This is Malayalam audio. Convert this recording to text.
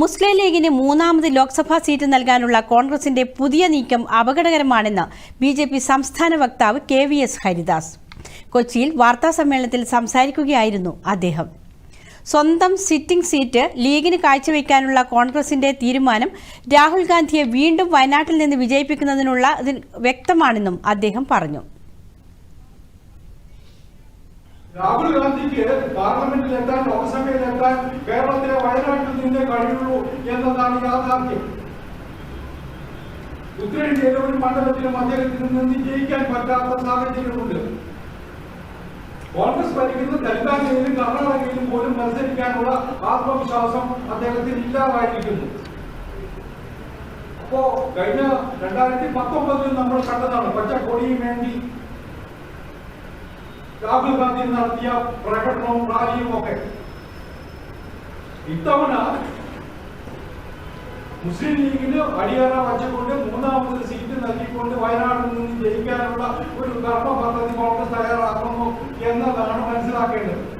മുസ്ലിം ലീഗിന് മൂന്നാമത് ലോക്സഭാ സീറ്റ് നൽകാനുള്ള കോൺഗ്രസിന്റെ പുതിയ നീക്കം അപകടകരമാണെന്ന് ബി ജെ പി സംസ്ഥാന വക്താവ് കെ വി എസ് ഹരിദാസ്. കൊച്ചിയിൽ വാർത്താസമ്മേളനത്തിൽ സംസാരിക്കുകയായിരുന്നു അദ്ദേഹം. സ്വന്തം സിറ്റിംഗ് സീറ്റ് ലീഗിന് കാഴ്ചവെക്കാനുള്ള കോൺഗ്രസിന്റെ തീരുമാനം രാഹുൽ ഗാന്ധിയെ വീണ്ടും വയനാട്ടിൽ നിന്ന് വിജയിപ്പിക്കുന്നതിനുള്ള വ്യക്തമാണെന്നും അദ്ദേഹം പറഞ്ഞു. രാഹുൽ ഗാന്ധിക്ക് പാർലമെന്റിൽ എത്താൻ ലോക്സഭയിൽ എത്താൻ കേരളത്തിലെ വയനാട്ടിൽ നിന്നേ കഴിയുള്ളൂ എന്നതാണ് യാഥാർത്ഥ്യം. ഉത്തരേന്ത്യയിലെ ഒരു മണ്ഡലത്തിലും അദ്ദേഹത്തിന് നിന്ന് ജയിക്കാൻ പറ്റാത്ത സാഹചര്യമുണ്ട്. കോൺഗ്രസ് ഭരിക്കുന്ന തെലങ്കാനയിലും കർണാടകയിലും പോലും മത്സരിക്കാനുള്ള ആത്മവിശ്വാസം അദ്ദേഹത്തിന് ഇല്ലാതായിരിക്കുന്നു. അപ്പോ കഴിഞ്ഞ രണ്ടായിരത്തി പത്തൊമ്പതിൽ നമ്മൾ കണ്ടതാണ് പച്ചക്കൊടിയും വേണ്ടി രാഹുൽ ഗാന്ധി നടത്തിയ പ്രകടനവും റാലിയും ഒക്കെ. ഇത്തവണ മുസ്ലിം ലീഗിന് അടിയറ വച്ചുകൊണ്ട് മൂന്നാമത് സീറ്റ് നൽകിക്കൊണ്ട് വയനാട്ടിൽ നിന്ന് ജയിക്കാനുള്ള ഒരു കർമ്മ പദ്ധതി കോൺഗ്രസ് തയ്യാറാക്കുന്നു എന്നതാണ് മനസ്സിലാക്കേണ്ടത്.